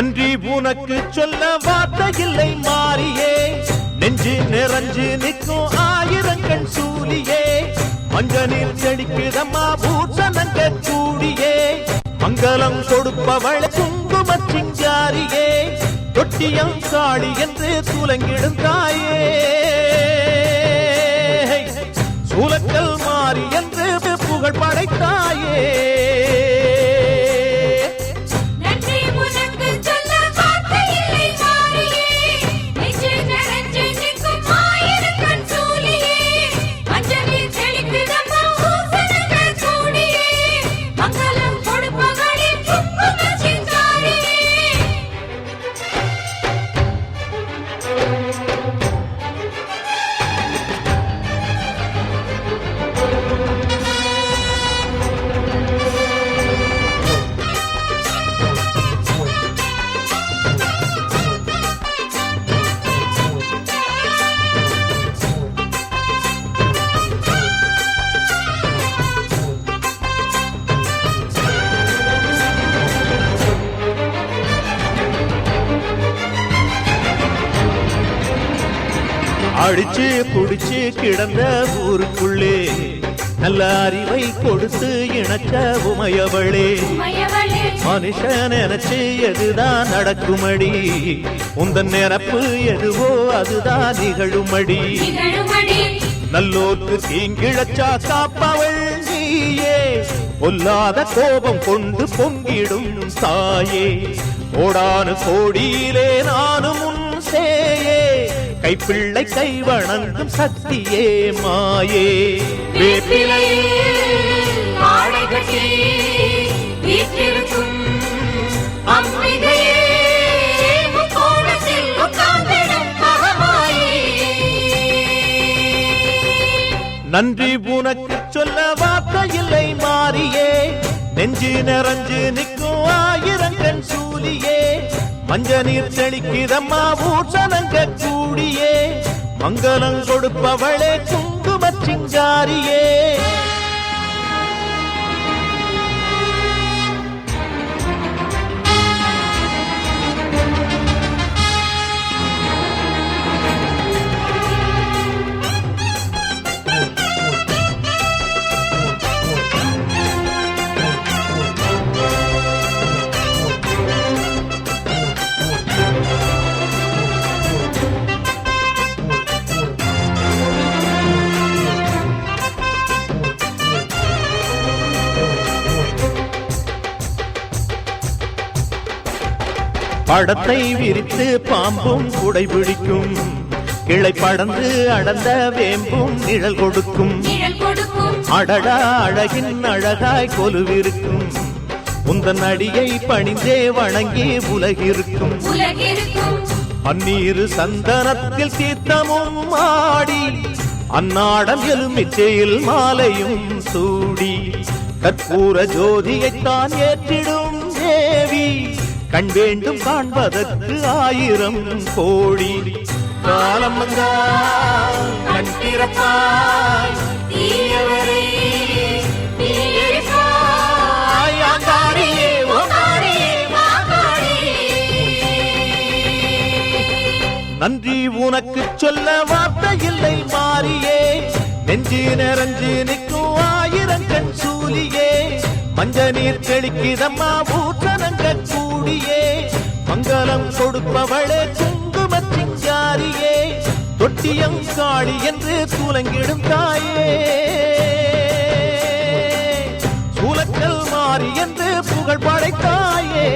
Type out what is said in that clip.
நன்றி உனக்கு சொல்ல வார்த்தை இல்லை மாறியே. நெஞ்சு நிறைஞ்சு நிற்கும் ஆயிரங்கள் சூலியே மஞ்சனில் செடிக்குதம்மா பூசணங்க கூடியே மங்களம் கொடுப்பவள் குங்கும சிங்காரியே. தொட்டியம் காளி என்று சூலங்கிடும் தாயே. சூலக்கல் மாறி என்று புகழ் படைத்தாயே. அடிச்சு குடிச்சு கிடந்த ஊருக்குள்ளே நல்ல அறிவை கொடுத்து இணைச்ச உமையவளே. மயவளே மனுஷன் நினைச்சு எதுதான் நடக்குமடி? உந்தன் நிரப்பு எதுவோ அதுதான் நிகழுமடி. நல்லோர்க்கு தீங்கிழச்சா காப்பவள் நீயே. பொல்லாத கோபம் கொண்டு பொங்கிடும் தாயே. கோடானு கோடியிலே நானும் உன் சேயே கைப்பிள்ளை கை வணங்கும் சக்தியே மாயே. நன்றி உனக்கு சொல்ல வார்த்தை இல்லை மாறியே. நெஞ்சு நிறைஞ்சு நிற்கும் ஆயிரங்கண் சூலியே. மஞ்ச நீர் செழிக்கிறம்மா ஊசனங்க கூடியே. மங்களம் கொடுப்பவளே குங்கும சிங்காரியே. படத்தை விரித்து பாம்பும் குடை பிடிக்கும். கிளை படந்து அடர்ந்த வேம்பும் நிழல் கொடுக்கும். அடடா அழகின் அழகாய் கொலுவிருக்கும். உந்தன் அடியை பணிந்தே வணங்கி உலகிருக்கும். அந்நீரு சந்தனத்தில் தீர்த்தமும் ஆடி அந்நாடம் எலுமிச்சையில் மாலையும் சூடி. கற்பூர ஜோதியைத்தான் ஏற்றிடும் கண் வேண்டும் காண்பதற்கு ஆயிரம் கோடி. காலம் வந்தால் கண் திறப்பாய். தீயவரே நன்றி உனக்கு சொல்ல வார்த்தை இல்லை மாறியே. நெஞ்சி நிறைஞ்சு நிற்கும் ஆயிரம் கண் சூலியே. மஞ்ச நீர் தெளிக்கிதம்மா பூசணங்க கூடியே. மங்களம் கொடுப்பவளே குங்கும தொட்டியம் காளி என்று சூலங்கிடும் தாயே. சூலக்கல் மாறி என்று புகழ் படைத்தாயே